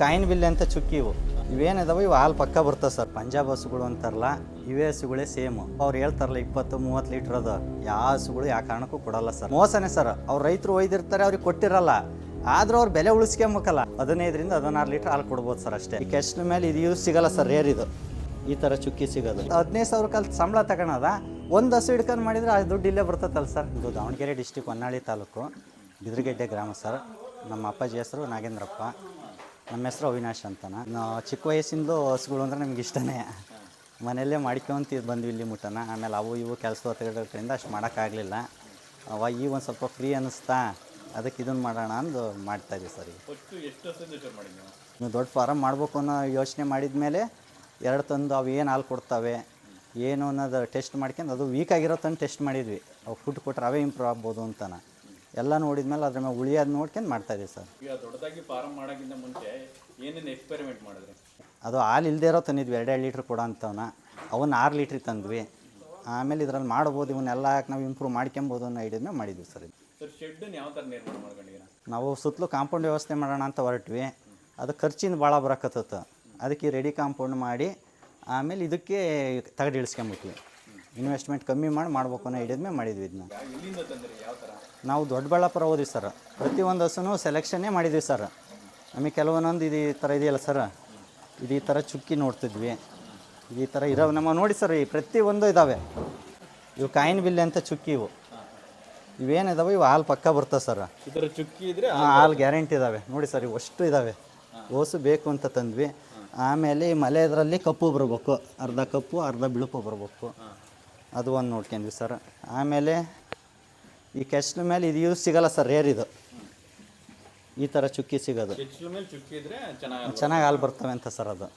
Coin ಬಿಲ್ಲೆ ಅಂತ ಚುಕ್ಕಿ ಇವು. ಇವೇನಿದಾವೆ ಇವು ಹಾಲು ಪಕ್ಕ ಬರ್ತವೆ ಸರ್. ಪಂಜಾಬ್ ಹಸುಗಳು ಅಂತಾರಲ್ಲ, ಇವೇ ಹಸುಗಳೇ ಸೇಮ್. ಅವ್ರು ಹೇಳ್ತಾರಲ್ಲ ಇಪ್ಪತ್ತು, ಮೂವತ್ತು ಲೀಟ್ರ್ ಅದು. ಯಾವ ಹಸುಗಳು ಯಾವ ಕಾರಣಕ್ಕೂ ಕೊಡಲ್ಲ ಸರ್. ಮೋಸನೇ ಸರ್. ಅವ್ರು ರೈತರು ಒಯ್ದಿರ್ತಾರೆ, ಅವ್ರಿಗೆ ಕೊಟ್ಟಿರಲ್ಲ. ಆದ್ರೂ ಅವ್ರು ಬೆಲೆ ಉಳಿಸ್ಕೊಂಬೇಕಲ್ಲ. ಹದಿನೈದರಿಂದ ಹದಿನಾರು ಲೀಟ್ರ್ ಹಾಲು ಕೊಡ್ಬೋದು ಸರ್ ಅಷ್ಟೇ. ಈ ಕೆಸ್ಟ್ ಮೇಲೆ ಇದು ಯೂಸ್ ಸಿಗಲ್ಲ ಸರ್, ರೇರ್ ಇದು. ಈ ಥರ ಚುಕ್ಕಿ ಸಿಗೋದು. ಹದಿನೈದು ಸಾವಿರ ಕಾಲ ಸಂಬಳ ತಗೊಳದ. ಒಂದು ಹಸು ಹಿಡ್ಕೊಂಡು ಮಾಡಿದರೆ ಆ ದುಡ್ಡು ಇಲ್ಲೇ ಬರ್ತದಲ್ಲ ಸರ್. ಇದು ದಾವಣಗೆರೆ ಡಿಸ್ಟಿಕ್ ಹೊನ್ನಾಳಿ ತಾಲೂಕು ಬಿದ್ರಗೆಡ್ಡೆ ಗ್ರಾಮ ಸರ್. ನಮ್ಮ ಅಪ್ಪಾಜಿ ಹೆಸರು ನಾಗೇಂದ್ರಪ್ಪ. ನಮ್ಮ ಹೆಸರು ಅವಿನಾಶ್ ಅಂತನ. ನಾವು ಚಿಕ್ಕ ವಯಸ್ಸಿಂದು ಹಸುಗಳು ಅಂದ್ರೆ ನಮ್ಗೆ ಇಷ್ಟನೇ. ಮನೆಯಲ್ಲೇ ಮಾಡ್ಕೊಂತ ಬಂದ್ವಿ ಇಲ್ಲಿ ಮುಟ್ಟನ. ಆಮೇಲೆ ಅವು ಇವು ಕೆಲಸ ಒತ್ತಡದಿಂದ ಅಷ್ಟು ಮಾಡೋಕ್ಕಾಗಲಿಲ್ಲ. ಅವಾಗ ಈಗ ಒಂದು ಸ್ವಲ್ಪ ಫ್ರೀ ಅನ್ನಿಸ್ತಾ ಅದಕ್ಕೆ ಇದನ್ನು ಮಾಡೋಣ ಅಂದು ಮಾಡ್ತಾ ಇದ್ದೀವಿ ಸರ್ ನೀವು? ದೊಡ್ಡ ಫಾರಮ್ ಮಾಡಬೇಕು ಅನ್ನೋ ಯೋಚನೆ ಮಾಡಿದ ಮೇಲೆ ಎರಡು ತಂದು ಅವು ಏನು ಹಾಲು ಕೊಡ್ತವೆ ಏನು ಅನ್ನೋದು ಟೆಸ್ಟ್ ಮಾಡ್ಕೊಂಡು ಅದು ವೀಕ್ ಆಗಿರೋ ತಂದು ಟೆಸ್ಟ್ ಮಾಡಿದ್ವಿ. ಅವು ಫುಡ್ ಕೊಟ್ಟರೆ ಅವೇ ಇಂಪ್ರೂವ್ ಆಗ್ಬೋದು ಅಂತನ. ಎಲ್ಲ ನೋಡಿದ್ಮೇಲೆ ಅದ್ರ ಮೇಲೆ ಉಳಿಯೋದು ನೋಡ್ಕೊಂಡು ಮಾಡ್ತಾಯಿದ್ದೀವಿ ಸರ್. ಈಗ ದೊಡ್ಡದಾಗಿ ಫಾರ್ಮ್ ಮಾಡೋಕ್ಕಿಂತ ಮುಂಚೆ ಏನೇನು ಎಕ್ಸ್ಪೆರಿಮೆಂಟ್ ಮಾಡಿದ್ರಿ? ಅದು ಹಾಲು ಇಲ್ಲದೆ ಇರೋ ತಂದಿದ್ವಿ ಎರಡೆರಡು ಲೀಟ್ರ್ ಕೊಡೋ ಅಂಥವನ್ನ ಅವನ್ನ ಆರು ಲೀಟ್ರ್ ತಂದ್ವಿ. ಆಮೇಲೆ ಇದ್ರಲ್ಲಿ ಮಾಡ್ಬೋದು ಇವನ್ನೆಲ್ಲ ಹಾಕಿ ನಾವು ಇಂಪ್ರೂವ್ ಮಾಡ್ಕೊಬೋದು ಅನ್ನೋ ಐಡಿಯಾ ಮೇಲೆ ಮಾಡಿದ್ವಿ ಸರ್ ಇದು. ಸರ್ ಶೆಡ್ಡನ್ನು ಯಾವ ಥರ ನಿರ್ಮಾಣ ಮಾಡ್ಕೊಂಡಿದ್ದೀರಾ? ನಾವು ಸುತ್ತಲೂ ಕಾಂಪೌಂಡ್ ವ್ಯವಸ್ಥೆ ಮಾಡೋಣ ಅಂತ ಹೊರಟ್ವಿ. ಅದು ಖರ್ಚಿನ ಭಾಳ ಬರಕತ್ತತ್ತು. ಅದಕ್ಕೆ ರೆಡಿ ಕಾಂಪೌಂಡ್ ಮಾಡಿ ಆಮೇಲೆ ಇದಕ್ಕೆ ತಗಡು ಇಳಿಸ್ಕೊಂಬಿಟ್ವಿ ಇನ್ವೆಸ್ಟ್ಮೆಂಟ್ ಕಮ್ಮಿ ಮಾಡಿ ಮಾಡ್ಬೇಕು ಅನ್ನೋ ಐಡಿಯಾದ ಮೇಲೆ ಮಾಡಿದ್ವಿ ಇದನ್ನ. ತಂದ್ರಿ ಯಾವ ಥರ ನಾವು ದೊಡ್ಡಬಳ್ಳಾಪುರ ಹೋದ್ವಿ ಸರ್. ಪ್ರತಿಯೊಂದು ಹಸುನೂ ಸೆಲೆಕ್ಷನ್ನೇ ಮಾಡಿದ್ವಿ ಸರ್. ನಮಗೆ ಕೆಲವೊಂದೊಂದು ಇದು ಈ ಥರ ಇದೆಯಲ್ಲ ಸರ್. ಇದು ಈ ಥರ ಚುಕ್ಕಿ ನೋಡ್ತಿದ್ವಿ. ಇದು ಈ ಥರ ಇರೋ ನಮ್ಮ ನೋಡಿ ಸರ್ ಈ ಪ್ರತಿಯೊಂದು ಇದ್ದಾವೆ ಇವು ಕಾಯಿನ್ ಬಿಲ್ಲೆ ಅಂತ ಚುಕ್ಕಿ ಇವು. ಇವೇನಿದಾವೆ ಇವು ಹಾಲು ಪಕ್ಕ ಬರ್ತವೆ ಸರ್. ಇದರ ಚುಕ್ಕಿ ಇದ್ರೆ ಹಾಂ ಹಾಲು ಗ್ಯಾರಂಟಿ ಇದ್ದಾವೆ ನೋಡಿ ಸರ್ ಇವು ಅಷ್ಟು ಇದ್ದಾವೆ ಓಸು ಬೇಕು ಅಂತ ತಂದ್ವಿ. ಆಮೇಲೆ ಈ ಮಲೆ ಇದರಲ್ಲಿ ಕಪ್ಪು ಬರಬೇಕು. ಅರ್ಧ ಕಪ್ಪು ಅರ್ಧ ಬಿಳುಪು ಬರಬೇಕು. ಅದು ಒಂದು ನೋಡ್ಕೊಂಡ್ವಿ ಸರ್. ಆಮೇಲೆ ಈ ಕೆಚ್ಚಲ ಮೇಲೆ ಇದು ಯೂಸ್ ಸಿಗಲ್ಲ ಸರ್ ರೇರ್ ಇದು. ಈ ಥರ ಚುಕ್ಕಿ ಸಿಗೋದು. ಚೆನ್ನಾಗಿ ಹಾಲು ಬರ್ತವೆ ಅಂತ ಸರ್ ಅದು.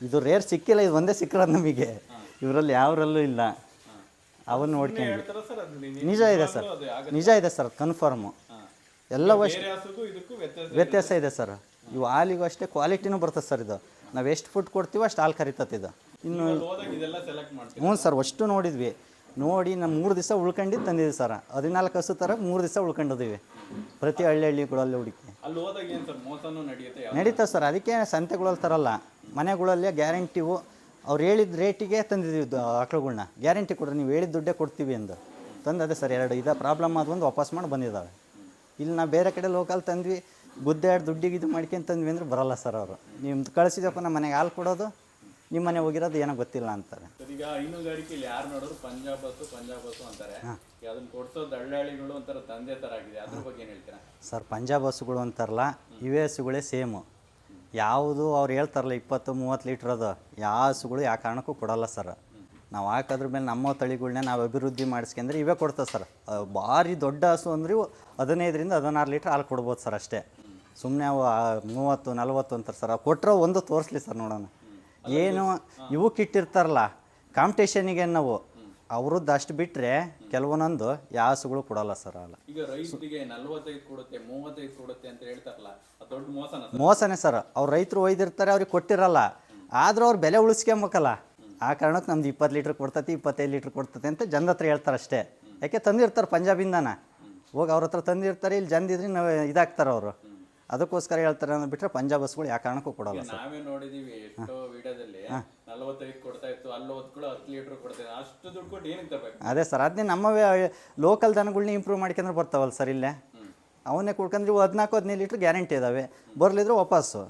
ಇದು ರೇರ್ ಸಿಕ್ಕಿಲ್ಲ ಇದು ಒಂದೇ ಸಿಕ್ಕಿರೋದು ನಮಗೆ. ಇವರಲ್ಲಿ ಯಾವರಲ್ಲೂ ಇಲ್ಲ. ಅವನ್ನ ನೋಡ್ಕೊಂಡು ನಿಜ ಇದೆ ಸರ್ ನಿಜ ಇದೆ ಸರ್ ಕನ್ಫರ್ಮು ಎಲ್ಲ ಅಷ್ಟು ಇದಕ್ಕೂ ವ್ಯತ್ಯಾಸ ಇದೆ. ಸರ್ ಇವು ಹಾಲಿಗೂ ಅಷ್ಟೇ ಕ್ವಾಲಿಟಿನೂ ಬರ್ತದೆ ಸರ್ ಇದು. ನಾವು ಎಷ್ಟು ಫುಡ್ ಕೊಡ್ತೀವೋ ಅಷ್ಟು ಹಾಲು ಕರಿತದೆ ಇದು. ಇನ್ನು ಹ್ಞೂ ಸರ್ ಅಷ್ಟು ನೋಡಿದ್ವಿ. ನೋಡಿ ನಮ್ಮ ಮೂರು ದಿವಸ ಉಳ್ಕೊಂಡಿದ್ದು ತಂದಿದ್ದೀವಿ ಸರ್. ಹದಿನಾಲ್ಕು ಹಸು ಥರ ಮೂರು ದಿವಸ ಉಳ್ಕೊಂಡಿದ್ದೀವಿ ಪ್ರತಿ ಹಳ್ಳಿ ಹಳ್ಳಿಗಳಲ್ಲಿ ಹುಡುಕಿ. ಅಲ್ಲಿ ಹೋದಾಗ ಏನು ಸರ್ ಮೋಸನೂ ನಡೆಯುತ್ತೆ ಯಾವ ನಡೀತಾವೆ ಸರ್ ಅದಕ್ಕೆ ಸಂತೆಗಳಲ್ಲಿ ತರಲ್ಲ. ಮನೆಗಳಲ್ಲಿ ಗ್ಯಾರಂಟಿವು ಅವ್ರು ಹೇಳಿದ ರೇಟಿಗೆ ತಂದಿದ್ದೀವಿ ಆಕಳುಗಳನ್ನ ಆಕಳುಗಳ್ನ. ಗ್ಯಾರಂಟಿ ಕೊಡ್ರಿ ನೀವು ಹೇಳಿದ ದುಡ್ಡೇ ಕೊಡ್ತೀವಿ ಎಂದು ತಂದು ಅದೇ ಸರ್ ಎರಡು ಇದೇ ಪ್ರಾಬ್ಲಮ್ ಆದ ಒಂದು ವಾಪಸ್ ಮಾಡಿ ಬಂದಿದ್ದಾವೆ ಇಲ್ಲಿ ನಾವು ಬೇರೆ ಕಡೆ ಲೋಕಲ್ ತಂದ್ವಿ ಗುದ್ದಾಡಿ ದುಡ್ಡಿಗೆ ಇದು ಮಾಡ್ಕೊಂಡು ತಂದ್ವಿ ಅಂದ್ರೆ ಬರಲ್ಲ ಸರ್ ಅವರು. ನಿಮ್ದು ಕಳಿಸಿದಪ್ಪ ನಮ್ಮ ಮನೆಗೆ ಹಾಲು ಕೊಡೋದು. ನಿಮ್ಮ ಮನೆ ಹೋಗಿರೋದು ಏನೋ ಗೊತ್ತಿಲ್ಲ ಅಂತಾರೆ. ಸರ್ ಈಗ ಹೈನುಗಾರಿಕೆಯಲ್ಲಿ ಯಾರು ನೋಡಿದ್ರು ಪಂಜಾಬ್ ಬಸ್ಸು ಪಂಜಾಬ್ ಬಸ್ಸು ಅಂತಾರೆ. ಅದನ್ನು ಕೊಡ್ಸೋ ದಳ್ಳಾಳಿಗಳು ಒಂಥರ ತಂದೆ ಥರ ಆಗಿದೆ. ಅದ್ರ ಬಗ್ಗೆ ಏನು ಹೇಳ್ತೀರಾ? ಸರ್ ಪಂಜಾಬ್ ಬಸ್ಸುಗಳು ಅಂತಾರಲ್ಲ ಇವೇ ಹಸುಗಳೇ ಸೇಮು. ಯಾವುದು ಅವ್ರು ಹೇಳ್ತಾರಲ್ಲ ಇಪ್ಪತ್ತು ಮೂವತ್ತು ಲೀಟ್ರ್ ಅದು. ಯಾವ ಹಸುಗಳು ಯಾವ ಕಾರಣಕ್ಕೂ ಕೊಡಲ್ಲ ಸರ್. ನಾವು ಹಾಕೋದ್ರ ಮೇಲೆ ನಮ್ಮ ತಳಿಗಳನ್ನ ನಾವು ಅಭಿವೃದ್ಧಿ ಮಾಡಿಸ್ಕೊಂಡ್ರೆ ಇವೇ ಕೊಡ್ತವೆ ಸರ್. ಭಾರಿ ದೊಡ್ಡ ಹಸು ಅಂದ್ರೆ ಹದಿನೈದರಿಂದ ಹದಿನಾರು ಲೀಟ್ರ್ ಹಾಲು ಕೊಡ್ಬೋದು ಸರ್ ಅಷ್ಟೇ. ಸುಮ್ಮನೆ ಅವು ಮೂವತ್ತು ನಲ್ವತ್ತು ಅಂತಾರೆ ಸರ್. ಕೊಟ್ಟರೆ ಒಂದು ತೋರಿಸ್ಲಿ ಸರ್ ನೋಡೋಣ. ಏನು ಇವು ಕಿಟ್ಟಿರ್ತಾರಲ್ಲ ಕಾಂಪಿಟೇಷನಿಗೆ ನಾವು. ಅವ್ರದ್ದು ಅಷ್ಟು ಬಿಟ್ಟರೆ ಕೆಲವೊಂದೊಂದು ಯಾಸುಗಳು ಕೊಡಲ್ಲ ಸರ್ ಅಲ್ಲ. ಈಗ ರೈತರಿಗೆ ನಲ್ವತ್ತೈದು ಕೊಡುತ್ತೆ ಮೂವತ್ತೈದು ಕೊಡುತ್ತೆ ಅಂತ ಹೇಳ್ತಾರಲ್ಲ ಅದು ದೊಡ್ಡ ಮೋಸನ ಸರ್? ಮೋಸನೇ ಸರ್. ಅವ್ರು ರೈತರು ಒಯ್ದಿರ್ತಾರೆ ಅವ್ರಿಗೆ ಕೊಟ್ಟಿರಲ್ಲ. ಆದರೂ ಅವ್ರು ಬೆಲೆ ಉಳಿಸ್ಕೊಂಬಕಲ್ಲ. ಆ ಕಾರಣಕ್ಕೆ ನಮ್ದು ಇಪ್ಪತ್ತು ಲೀಟ್ರ್ ಕೊಡ್ತತಿ ಇಪ್ಪತ್ತೈದು ಲೀಟ್ರ್ ಕೊಡ್ತತಿ ಅಂತ ಜನ ಹತ್ರ ಹೇಳ್ತಾರೆ ಅಷ್ಟೇ. ಯಾಕೆ ತಂದಿರ್ತಾರೆ ಪಂಜಾಬಿಂದನ? ಹೋಗಿ ಅವ್ರ ಹತ್ರ ತಂದಿರ್ತಾರೆ ಇಲ್ಲಿ ಜಂದಿದ್ರೆ ನಾವು ಇದಾಗ್ತಾರೆ ಅವರು. ಅದಕ್ಕೋಸ್ಕರ ಹೇಳ್ತಾರೆ ಅಂದ್ರೆ ಬಿಟ್ಟರೆ ಪಂಜಾಬ್ ಬಸ್ಗಳು ಯಾವ ಕಾರಣಕ್ಕೂ ಕೊಡಲ್ಲ ಸರ್. ನಾವೇ ನೋಡಿದೀವಿ ಎಷ್ಟೋ ವಿಡಿಯೋದಲ್ಲಿ ನಲ್ವತ್ತೈದು ಕೊಡ್ತಾ ಇತ್ತು ಅಲ್ಲಿ ಹೊತ್ಕೊಳ್ಳೋ ಹತ್ತು ಲೀಟರ್ ಕೊಡ್ತಾ ಇತ್ತು ಅಷ್ಟು ದುಡ್ಡು ಕೊಟ್ಟು ಏನಕ್ಕೆ ತರಬೇಕು ಅದೇ ಸರ್ ಅದನ್ನೇ ನಮ್ಮವೇ ಲೋಕಲ್ ದನಗಳನ್ನ ಇಂಪ್ರೂವ್ ಮಾಡ್ಕೊಂಡ್ರೆ ಬರ್ತಾವಲ್ಲ ಸರ್ ಇಲ್ಲೇ. ಅವನ್ನೇ ಕೊಡ್ಕೊಂಡ್ರೆ ಇವು ಹದಿನಾಲ್ಕು ಹದಿನೈದು ಲೀಟ್ರ್ ಗ್ಯಾರಂಟಿ ಇದ್ದಾವೆ ಬರಲಿದ್ರೆ ವಾಪಸ್ಸು.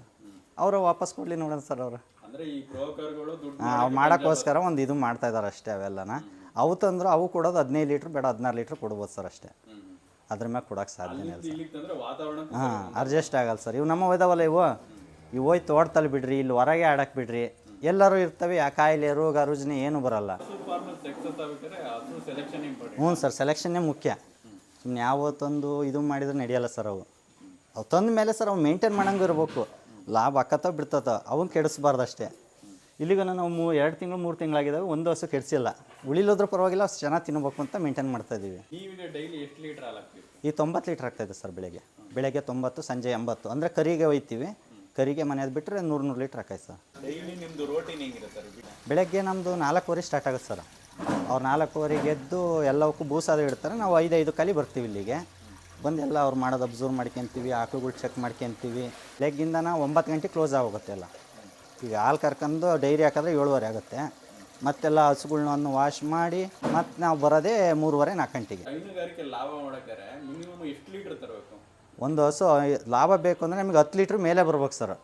ಅವರು ವಾಪಸ್ ಕೊಡಲಿ ನೋಡೋಣ ಸರ್ ಅವರು. ಅಂದ್ರೆ ಈ ಬ್ರೋಕರ್ಗಳು ದುಡ್ಡು ಅವ್ರು ಮಾಡೋಕ್ಕೋಸ್ಕರ ಒಂದು ಇದು ಮಾಡ್ತಾ ಇದ್ದಾರೆ ಅಷ್ಟೇ ಅವೆಲ್ಲನ. ಅವು ತಂದ್ರೆ ಅವು ಕೊಡೋದು ಹದಿನೈದು ಲೀಟ್ರ್ ಬೇಡ ಹದಿನಾರು ಲೀಟ್ರ್ ಕೊಡ್ಬೋದು ಸರ್ ಅಷ್ಟೇ. ಅದ್ರ ಮ್ಯಾಗ ಕೊಡೋಕೆ ಸಾಧ್ಯನೇ ಇಲ್ಲ ಸರ್. ಹಾಂ ಅಡ್ಜಸ್ಟ್ ಆಗಲ್ಲ ಸರ್. ಇವು ನಮ್ಮ ಹೋದವಲ್ಲ ಇವು? ಇವು ಹೋಯ್ತು ತೋಟದಲ್ಲಿ ಬಿಡ್ರಿ ಇಲ್ಲಿ ಹೊರಗೆ ಆಡಕ್ಕೆ ಬಿಡ್ರಿ. ಎಲ್ಲರೂ ಇರ್ತವೆ ಆ ಕಾಯಿಲೆ ರೋಗ ರುಜಿನ ಏನು ಬರಲ್ಲ. ಹ್ಞೂ ಸರ್ ಸೆಲೆಕ್ಷನ್ನೇ ಮುಖ್ಯ. ಸುಮ್ಮನೆ ಯಾವತ್ತೊಂದು ಇದು ಮಾಡಿದ್ರೆ ನಡೆಯಲ್ಲ ಸರ್ ಅವು. ಅವು ತಂದ ಮೇಲೆ ಸರ್ ಅವು ಮೇಂಟೈನ್ ಮಾಡಂಗೆ ಇರ್ಬೇಕು. ಲಾಭ ಆಕತ್ತ ಬಿಡ್ತತ ಅವನ್ನ ಕೆಡಿಸ್ಬಾರ್ದು ಅಷ್ಟೇ ಇಲ್ಲಿಗೂ ನಾವು ಮೂ ಎರಡು ತಿಂಗಳು ಮೂರು ತಿಂಗಳಾಗಿದ್ದಾವೆ ಒಂದು ಹಸು ಕೆಡಿಸಿಲ್ಲ. ಉಳಿಲೋದ್ರೂ ಪರವಾಗಿಲ್ಲ ಅಷ್ಟು ಚೆನ್ನಾಗಿ ತಿನ್ನಬೇಕು ಅಂತ ಮೇಂಟೈನ್ ಮಾಡ್ತಾ ಇದ್ದೀವಿ. ಡೈಲಿ ಎಷ್ಟು ಲೀಟರ್ ಹಾಲು ಈ ತೊಂಬತ್ತು ಲೀಟ್ರ್ ಆಗ್ತಾಯಿದೆ ಸರ್ ಬೆಳಗ್ಗೆ. ಬೆಳಗ್ಗೆ ತೊಂಬತ್ತು ಸಂಜೆ ಎಂಬತ್ತು. ಅಂದರೆ ಕರಿಗೆ ಒಯ್ತೀವಿ. ಕರಿಗೆ ಮನೆಯದು ಬಿಟ್ಟರೆ ನೂರು ನೂರು ಲೀಟ್ರ್ ಹಾಕೈತೆ ಸರ್. ಡೈಲಿ ನಿಮ್ಮದು ರೋಟೀನ್ ಹೆಂಗಿರುತ್ತೆ ಸರ್ ಬೆಳಗ್ಗೆ ನಮ್ಮದು ನಾಲ್ಕುವರೆ ಸ್ಟಾರ್ಟ್ ಆಗುತ್ತೆ ಸರ್. ಅವ್ರು ನಾಲ್ಕುವರೆಗೆ ಎದ್ದು ಎಲ್ಲವಕ್ಕೂ ಬೂಸಾದ ಇಡ್ತಾರೆ. ನಾವು ಐದು ಐದು ಕಲಿ ಬರ್ತೀವಿ ಇಲ್ಲಿಗೆ. ಬಂದೆಲ್ಲ ಅವ್ರು ಮಾಡೋದು ಅಬ್ಸರ್ವ್ ಮಾಡ್ಕೊಂತೀವಿ ಆಕಳುಗಳು ಚೆಕ್ ಮಾಡ್ಕೊಂತೀವಿ. ನಾವು ಒಂಬತ್ತು ಗಂಟೆ ಕ್ಲೋಸ್ ಆಗೋಗುತ್ತೆ ಎಲ್ಲ. ಈಗ ಹಾಲು ಕರ್ಕೊಂಡು ಡೈರಿ ಹಾಕಿದ್ರೆ ಏಳುವರೆ ಆಗುತ್ತೆ. ಮತ್ತೆಲ್ಲ ಹಸುಗಳನ್ನ ವಾಶ್ ಮಾಡಿ ಮತ್ತೆ ನಾವು ಬರೋದೇ ಮೂರುವರೆ ನಾಲ್ಕು ಗಂಟೆಗೆ. ಹೈನುಗಾರಿಕೆ ಲಾಭ ಮಾಡಕ್ಕಾರೆ? ಮಿನಿಮಮ್ ಎಷ್ಟು ಲೀಟರ್ ತರಬೇಕು? ಒಂದು ಹಸು ಲಾಭ ಬೇಕು ಅಂದರೆ ನಿಮಗೆ ಹತ್ತು ಲೀಟ್ರ್ ಮೇಲೆ ಬರ್ಬೇಕು ಸರ್.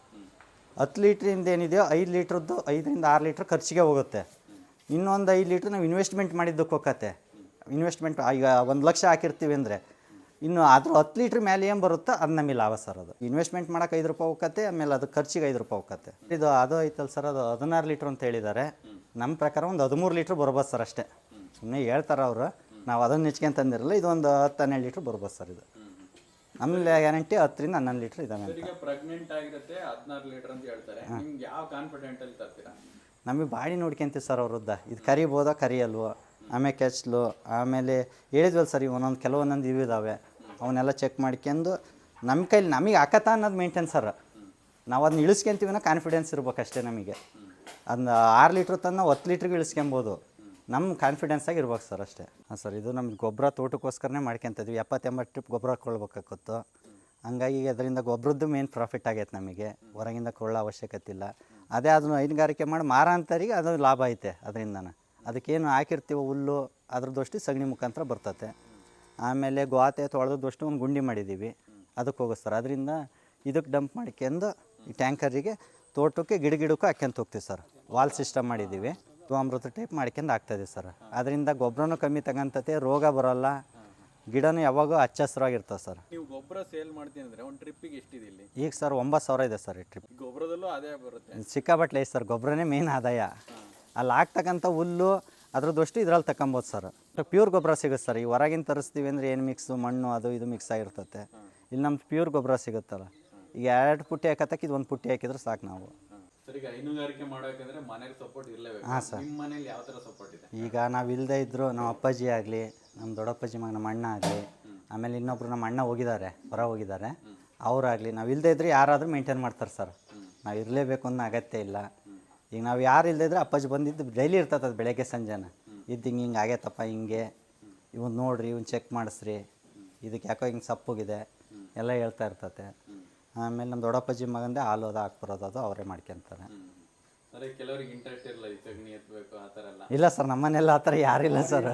ಹತ್ತು ಲೀಟ್ರಿಂದ ಏನಿದೆಯೋ ಐದು ಲೀಟ್ರದ್ದು ಐದರಿಂದ ಆರು ಲೀಟ್ರ್ ಖರ್ಚಿಗೆ ಹೋಗುತ್ತೆ. ಇನ್ನೊಂದು ಐದು ಲೀಟ್ರ್ ನಾವು ಇನ್ವೆಸ್ಟ್ಮೆಂಟ್ ಮಾಡಿದ್ದಕ್ಕೆ ಹೋಗತ್ತೆ ಇನ್ವೆಸ್ಟ್ಮೆಂಟ್ ಈಗ ಒಂದು ಲಕ್ಷ ಹಾಕಿರ್ತೀವಿ ಅಂದರೆ. ಇನ್ನು ಆದರೂ ಹತ್ತು ಲೀಟ್ರ್ ಮೇಲೆ ಏನು ಬರುತ್ತೋ ಅದು ನಮಗೆ ಲಾಭ ಸರ್ ಅದು. ಇನ್ವೆಸ್ಟ್ಮೆಂಟ್ ಮಾಡೋಕೆ ಐದು ರೂಪಾಯಿ ಹೋಗತ್ತೆ ಆಮೇಲೆ ಅದು ಖರ್ಚಿಗೆ ಐದು ರೂಪಾಯಿ ಹೋಗತ್ತೆ ಇದು ಅದು ಐತಲ್ಲ ಸರ್ ಅದು ಹದಿನಾರು ಲೀಟ್ರ್ ಅಂತ ಹೇಳಿದ್ದಾರೆ ನಮ್ಮ ಪ್ರಕಾರ ಒಂದು ಹದಿಮೂರು ಲೀಟ್ರ್ ಬರ್ಬೋದು ಸರ್ ಅಷ್ಟೇ. ಸುಮ್ಮನೆ ಹೇಳ್ತಾರೆ ಅವರು ನಾವು ಅದನ್ನು ನೆಚ್ಕೊಂತಂದಿರಲ್ಲ ಇದು ಒಂದು ಹತ್ತು ಹನ್ನೆರಡು ಲೀಟ್ರ್ ಬರ್ಬೋದು ಸರ್ ಇದು. ನಮ್ಮಲ್ಲಿ ಗ್ಯಾರಂಟಿ ಹತ್ತರಿಂದ ಹನ್ನೊಂದು ಲೀಟ್ರ್ ಇದ್ದಾವೆ ಅಂತ. ಈಗ ಪ್ರೆಗ್ನೆಂಟ್ ಆಗಿರುತ್ತೆ ಹದಿನಾರು ಲೀಟರ್ ಅಂತ ಹೇಳ್ತಾರೆ. ನಿಮ್ಗೆ ಯಾವ ಕಾನ್ಫಿಡೆಂಟ್ ಅಲ್ಲಿ ತರ್ತೀರಾ? ನಮಗೆ ಬಾಡಿ ನೋಡ್ಕೊಂತೀವಿ ಸರ್ ಅವ್ರದ್ದು. ಇದು ಕರಿಬೋದಾ ಕರಿಯಲ್ವೋ? ಆಮೇಲೆ ಕ್ಯಾಚ್ಲು ಆಮೇಲೆ ಹೇಳಿದ್ವಲ್ಲ ಸರ್ ಒಂದೊಂದು ಕೆಲವೊಂದೊಂದು ಇವು ಇದ್ದಾವೆ ಅವನ್ನೆಲ್ಲ ಚೆಕ್ ಮಾಡ್ಕೊಂಡು ನಮ್ಮ ಕೈಲಿ ನಮಗೆ ಆಕತ ಅನ್ನೋದು ಮೇಂಟೈನ್ ಸರ್. ನಾವು ಅದನ್ನ ಇಳಿಸ್ಕೊಂತೀವಿ ಅನ್ನೋ ಕಾನ್ಫಿಡೆನ್ಸ್ ಇರ್ಬೇಕು ಅಷ್ಟೇ ನಮಗೆ. ಅದನ್ನ ಆರು ಲೀಟ್ರ್ ತನ್ನ ಹತ್ತು ಲೀಟ್ರಿಗೆ ಇಳಿಸ್ಕೊಬೋದು. ನಮ್ಮ ಕಾನ್ಫಿಡೆನ್ಸಾಗಿ ಇರ್ಬೇಕು ಸರ್ ಅಷ್ಟೇ. ಹಾಂ ಸರ್, ಇದು ನಮ್ಗೆ ಗೊಬ್ಬರ ತೋಟಕ್ಕೋಸ್ಕರನೇ ಮಾಡ್ಕೊತಿದ್ವಿ ಎಪ್ಪತ್ತೆಂಬತ್ತು ಟ್ರಿಪ್ ಗೊಬ್ಬರ ಕೊಳ್ಬೇಕಾಗಿತ್ತು ಹಂಗಾಗಿ ಅದರಿಂದ ಗೊಬ್ಬರದ್ದು ಮೇನ್ ಪ್ರಾಫಿಟ್ ಆಗೈತೆ ನಮಗೆ. ಹೊರಗಿಂದ ಕೊಳ್ಳೋ ಅವಶ್ಯಕತೆ ಇಲ್ಲ. ಅದೇ ಅದನ್ನು ಹೈನುಗಾರಿಕೆ ಮಾಡಿ ಮಾರಾಂತರಿಗೆ ಅದು ಲಾಭ ಐತೆ ಅದರಿಂದನ. ಅದಕ್ಕೇನು ಹಾಕಿರ್ತೀವೋ ಹುಲ್ಲು ಅದ್ರದ್ದಷ್ಟು ಸಗಣಿ ಮುಖಾಂತರ ಬರ್ತತೆ. ಆಮೇಲೆ ಗೋತೆ ತೊಳೆದಷ್ಟು ಒಂದು ಗುಂಡಿ ಮಾಡಿದ್ದೀವಿ. ಅದಕ್ಕೆ ಹೋಗಿಸ್ತಾರೆ. ಸರ್ ಅದರಿಂದ ಇದಕ್ಕೆ ಡಂಪ್ ಮಾಡ್ಕೊಂಡು ಈ ಟ್ಯಾಂಕರಿಗೆ ತೋಟಕ್ಕೆ ಗಿಡ ಗಿಡಕ್ಕೂ ಹಾಕ್ಯಂತ ಹೋಗ್ತೀವಿ ಸರ್. ವಾಲ್ ಸಿಸ್ಟಮ್ ಮಾಡಿದ್ದೀವಿ. ಅಮೃತ ಟೈಪ್ ಮಾಡ್ಕೊಂಡು ಆಗ್ತಾಯಿದೆ ಸರ್. ಅದರಿಂದ ಗೊಬ್ಬರನೂ ಕಮ್ಮಿ ತಗೊಂತತೆ ರೋಗ ಬರೋಲ್ಲ. ಗಿಡನೂ ಯಾವಾಗೂ ಹಚ್ಚ ಹಸಿರಾಗಿರ್ತದೆ ಸರ್. ನೀವು ಗೊಬ್ಬರ ಸೇಲ್ ಮಾಡ್ತೀನಿ ಅಂದ್ರೆ ಒಂದು ಟ್ರಿಪ್ಪಿಗೆ ಎಷ್ಟಿದೆ ಇಲ್ಲಿ? ಈಗ ಸರ್ ಒಂಬತ್ತು ಸಾವಿರ ಇದೆ ಸರ್ ಈ ಟ್ರಿಪ್ ಗೊಬ್ಬರದಲ್ಲೂ ಆದಾಯ ಬರುತ್ತೆ. ಸಿಕ್ಕಾಬಟ್ಲೆ ಸರ್. ಗೊಬ್ಬರನೇ ಮೇನ್ ಆದಾಯ. ಅಲ್ಲಿ ಹಾಕ್ತಕ್ಕಂಥ ಹುಲ್ಲು ಅದ್ರದ್ದಷ್ಟು ಇದ್ರಲ್ಲಿ ತಗೊಬೋದು ಸರ್. ಪ್ಯೂರ್ ಗೊಬ್ಬರ ಸಿಗುತ್ತೆ ಸರ್. ಈ ಹೊರಗಿನ ತರಿಸ್ತೀವಿ ಅಂದರೆ ಏನು ಮಿಕ್ಸು ಮಣ್ಣು ಅದು ಇದು ಮಿಕ್ಸ್ ಆಗಿರ್ತತೆ. ಇಲ್ಲಿ ನಮ್ಮ ಪ್ಯೂರ್ ಗೊಬ್ಬರ ಸಿಗುತ್ತಲ್ಲ. ಈಗ ಎರಡು ಪುಟ್ಟಿ ಹಾಕತ್ತಕ್ಕೆ ಇದು ಒಂದು ಪುಟ್ಟಿ ಹಾಕಿದ್ರೆ ಸಾಕು ನಾವು. ಸರ್ ಈಗ ನಾವು ಇಲ್ಲದೆ ಇದ್ದರೂ ನಮ್ಮ ಅಪ್ಪಾಜಿ ಆಗಲಿ ನಮ್ಮ ದೊಡ್ಡಪ್ಪಾಜಿ ಮಗ ನಮ್ಮ ಅಣ್ಣ ಆಗಲಿ ಆಮೇಲೆ ಇನ್ನೊಬ್ರು ನಮ್ಮ ಅಣ್ಣ ಹೋಗಿದ್ದಾರೆ ಹೊರ ಹೋಗಿದ್ದಾರೆ. ಅವರಾಗಲಿ ನಾವು ಇಲ್ಲದೆ ಇದ್ರೆ ಯಾರಾದರೂ ಮೇಂಟೈನ್ ಮಾಡ್ತಾರೆ ಸರ್. ನಾವು ಇರಲೇಬೇಕು ಅನ್ನೋ ಅಗತ್ಯ ಇಲ್ಲ. ಈಗ ನಾವು ಯಾರು ಇಲ್ಲದಿದ್ರೆ ಅಪ್ಪಾಜಿ ಬಂದಿದ್ದು ಡೈಲಿ ಇರ್ತದೆ ಅದು ಬೆಳಗ್ಗೆ ಸಂಜೆನ. ಇದ್ದು ಹಿಂಗೆ ಹಿಂಗೆ ಆಗೈತಪ್ಪ ಹಿಂಗೆ. ಇವನ್ ನೋಡ್ರಿ ಇವ್ನು ಚೆಕ್ ಮಾಡಿಸ್ರಿ. ಇದಕ್ಕೆ ಯಾಕೋ ಹಿಂಗೆ ಸಪ್ಪೋಗಿದೆ. ಎಲ್ಲ ಹೇಳ್ತಾ ಇರ್ತತೆ. ಆಮೇಲೆ ನಮ್ಮ ದೊಡ್ಡಪ್ಪಾಜಿ ಮಗಂದೇ ಹಾಲು ಅದು ಹಾಕ್ಬರೋದು ಅದು ಅವರೇ ಮಾಡ್ಕೊಂತಾರೆ. ಕೆಲವರಿಗೆ ಇಂಟ್ರೆಸ್ಟ್ ಇರಲ್ಲ ಈ ಸಗಣಿ ಎತ್ತಬೇಕು ಆ ಥರ ಎಲ್ಲ? ಇಲ್ಲ ಸರ್ ನಮ್ಮನೆಲ್ಲ ಆ ಥರ ಯಾರಿಲ್ಲ ಸರ್.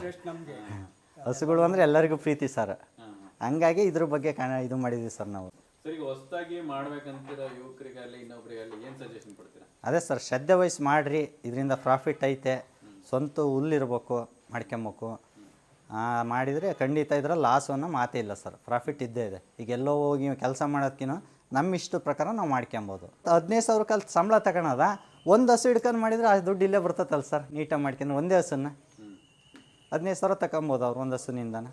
ಹಸುಗಳು ಅಂದರೆ ಎಲ್ಲರಿಗೂ ಪ್ರೀತಿ ಸರ್. ಹಂಗಾಗಿ ಇದ್ರ ಬಗ್ಗೆ ಕಾಣ ಇದು ಮಾಡಿದ್ವಿ ಸರ್ ನಾವು. ಅದೇ ಸರ್, ಶ್ರದ್ಧೆ ವಹಿಸಿ ಮಾಡಿರಿ. ಇದರಿಂದ ಪ್ರಾಫಿಟ್ ಐತೆ. ಸ್ವಂತ ಹುಲ್ಲಿರ್ಬೇಕು ಮಾಡ್ಕೊಬೇಕು ಮಾಡಿದರೆ ಖಂಡಿತ ಇದರಲ್ಲಿ ಲಾಸ್ ಅನ್ನೋ ಮಾತೇ ಇಲ್ಲ ಸರ್. ಪ್ರಾಫಿಟ್ ಇದ್ದೇ ಇದೆ. ಈಗ ಎಲ್ಲೋ ಹೋಗಿ ಕೆಲಸ ಮಾಡೋದಕ್ಕಿಂತ ನಮ್ಮ ಇಷ್ಟ ಪ್ರಕಾರ ನಾವು ಮಾಡ್ಕೊಬೋದು. ಹದಿನೈದು ಸಾವಿರ ಕಾಲ ಸಂಬಳ ತಗೊಳದ. ಒಂದು ಹಸು ಹಿಡ್ಕೊಂಡು ಮಾಡಿದರೆ ಆ ದುಡ್ಡು ಇಲ್ಲೇ ಬರ್ತದಲ್ಲ ಸರ್. ನೀಟಾಗಿ ಮಾಡ್ಕೊಂಡು ಒಂದೇ ಹಸುನ ಹದಿನೈದು ಸಾವಿರ ತಗೊಬೋದು ಅವ್ರು ಒಂದು ಹಸುನಿಂದನ.